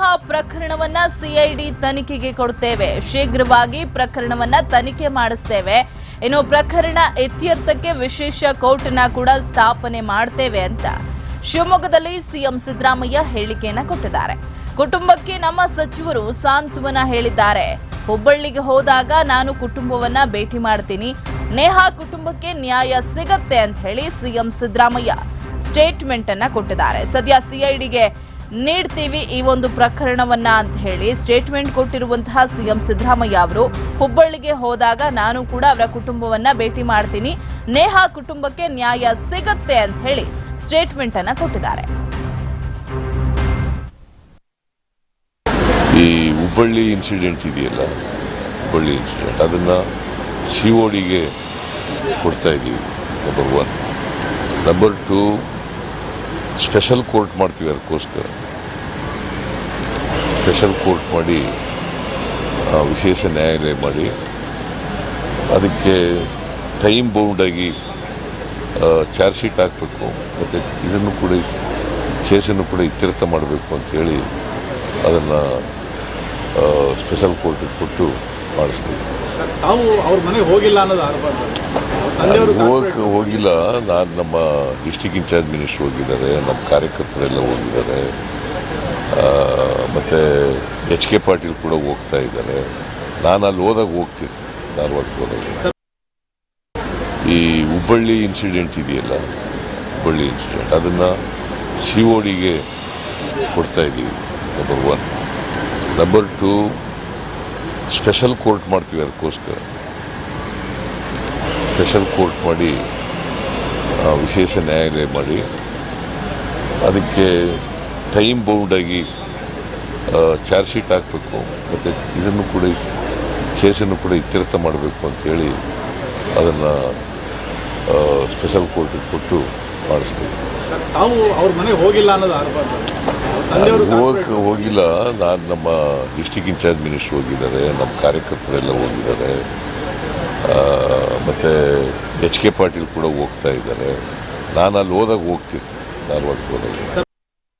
Neha ಪ್ರಕರಣವನ್ನ CID ತನಿಖೆಗೆ ಕೊಡ್ತೇವೆ. ಶೀಘ್ರವಾಗಿ ಪ್ರಕರಣವನ್ನ ತನಿಖೆ ಮಾಡಿಸ್ತೇವೆ. ಇನ್ನು ಪ್ರಕರಣ ಇತ್ಯರ್ಥಕ್ಕೆ ವಿಶೇಷ ಕೋರ್ಟ್ನ ಕೂಡ ಸ್ಥಾಪನೆ ಮಾಡ್ತೇವೆ ಅಂತ ಶಿವಮೊಗ್ಗದಲ್ಲಿ ಸಿಎಂ ಸಿದ್ದರಾಮಯ್ಯ ಹೇಳಿಕೆಯನ್ನ ಕೊಟ್ಟಿದ್ದಾರೆ. ಕುಟುಂಬಕ್ಕೆ ನಮ್ಮ ಸಚಿವರು ಸಾಂತ್ವನ ಹೇಳಿದ್ದಾರೆ. ಹುಬ್ಬಳ್ಳಿಗೆ ಹೋದಾಗ ನಾನು ಕುಟುಂಬವನ್ನ ಭೇಟಿ ಮಾಡ್ತೀನಿ. ನೇಹಾ ಕುಟುಂಬಕ್ಕೆ ನ್ಯಾಯ ಸಿಗತ್ತೆ ಅಂತ ಹೇಳಿ ಸಿಎಂ ಸಿದ್ದರಾಮಯ್ಯ ಸ್ಟೇಟ್ಮೆಂಟ್ ಅನ್ನ ಕೊಟ್ಟಿದ್ದಾರೆ. ಸದ್ಯ ಸಿಐಡಿಗೆ ನೀಡ್ತೀವಿ ಈ ಒಂದು ಪ್ರಕರಣವನ್ನ ಅಂತ ಹೇಳಿ ಸ್ಟೇಟ್ಮೆಂಟ್ ಕೊಟ್ಟಿರುವಂತಹ ಸಿಎಂ ಸಿದ್ದರಾಮಯ್ಯ ಅವರು. ಹುಬ್ಬಳ್ಳಿಗೆ ಹೋದಾಗ ನಾನು ಕೂಡ ಅವರ ಕುಟುಂಬವನ್ನ ಭೇಟಿ ಮಾಡ್ತೀನಿ. ನೇಹಾ ಕುಟುಂಬಕ್ಕೆ ನ್ಯಾಯ ಸಿಗತ್ತೆ ಅಂತ ಹೇಳಿ ಸ್ಟೇಟ್ಮೆಂಟ್ ಅನ್ನ ಕೊಟ್ಟಿದ್ದಾರೆ. ಈ ಹುಬ್ಬಳ್ಳಿ ಇನ್ಸಿಡೆಂಟ್ ಇದೆಯಲ್ಲ? ಹುಬ್ಬಳ್ಳಿ ಇನ್ಸಿಡೆಂಟ್ ಅದನ್ನ ಸಿ ಒ ಕೊಡ್ತಾ ಇದ್ದೀವಿ number one number two special court ಮಾಡ್ತೀವಿ ಅದಕ್ಕೋಸ್ಕರ. ಸ್ಪೆಷಲ್ ಕೋರ್ಟ್ ಮಾಡಿ ವಿಶೇಷ ನ್ಯಾಯಾಲಯ ಮಾಡಿ ಅದಕ್ಕೆ ಟೈಮ್ ಬೌಂಡಾಗಿ ಚಾರ್ಜ್ ಶೀಟ್ ಹಾಕಬೇಕು ಮತ್ತು ಇದನ್ನು ಕೂಡ ಕೇಸನ್ನು ಕೂಡ ಇತ್ಯರ್ಥ ಮಾಡಬೇಕು ಅಂಥೇಳಿ ಅದನ್ನು ಸ್ಪೆಷಲ್ ಕೋರ್ಟಿಗೆ ಕೊಟ್ಟು ಮಾಡಿಸ್ತೀವಿ. ಹೋಗಕ್ಕೆ ಹೋಗಿಲ್ಲ ನಾನು ನಮ್ಮ ಡಿಸ್ಟಿಕ್ ಇನ್ಚಾರ್ಜ್ ಮಿನಿಸ್ಟ್ರ್ ಹೋಗಿದ್ದಾರೆ ನಮ್ಮ ಕಾರ್ಯಕರ್ತರೆಲ್ಲ ಹೋಗಿದ್ದಾರೆ. ಮತ್ತೆ ಎಚ್ ಕೆ ಪಾಟೀಲ್ ಕೂಡ ಹೋಗ್ತಾ ಇದ್ದಾರೆ ನಾನು ಅಲ್ಲಿ ಹೋದಾಗ ಹೋಗ್ತೀನಿ, ಧಾರವಾಡಕ್ಕೆ ಹೋದಾಗ. ಈ ಹುಬ್ಬಳ್ಳಿ ಇನ್ಸಿಡೆಂಟ್ ಇದೆಯಲ್ಲ, ಹುಬ್ಬಳ್ಳಿ ಇನ್ಸಿಡೆಂಟ್ ಅದನ್ನು ಸಿ ಒ ಡಿಗೆ ಕೊಡ್ತಾ ಇದ್ದೀವಿ number one number two special court ಮಾಡ್ತೀವಿ ಅದಕ್ಕೋಸ್ಕರ. ಸ್ಪೆಷಲ್ ಕೋರ್ಟ್ ಮಾಡಿ ವಿಶೇಷ ನ್ಯಾಯಾಲಯ ಮಾಡಿ, ಅದಕ್ಕೆ ಟೈಮ್ ಬೌಂಡಾಗಿ ಚಾರ್ಜ್ ಶೀಟ್ ಹಾಕಬೇಕು. ಮತ್ತು ಇದನ್ನು ಕೂಡ ಕೇಸನ್ನು ಕೂಡ ಇತ್ಯರ್ಥ ಮಾಡಬೇಕು ಅಂತೇಳಿ ಅದನ್ನು ಸ್ಪೆಷಲ್ ಕೋರ್ಟಿಗೆ ಕೊಟ್ಟು ಮಾಡಿಸ್ತೀವಿ. ಹೋಗಕ್ಕೆ ಹೋಗಿಲ್ಲ ನಾನು ನಮ್ಮ ಡಿಸ್ಟಿಕ್ ಇನ್ಚಾರ್ಜ್ ಮಿನಿಸ್ಟ್ರ್ ಹೋಗಿದ್ದಾರೆ. ನಮ್ಮ ಕಾರ್ಯಕರ್ತರೆಲ್ಲ ಹೋಗಿದ್ದಾರೆ. ಮತ್ತು ಮತ್ತೆ ಎಚ್ ಕೆ ಪಾಟೀಲ್ ಕೂಡ ಹೋಗ್ತಾ ಇದ್ದಾರೆ. ನಾನು ಅಲ್ಲಿ ಹೋದಾಗ ಹೋಗ್ತೀನಿ. ಧಾರವಾಡಕ್ಕೆ ಹೋದಾಗ.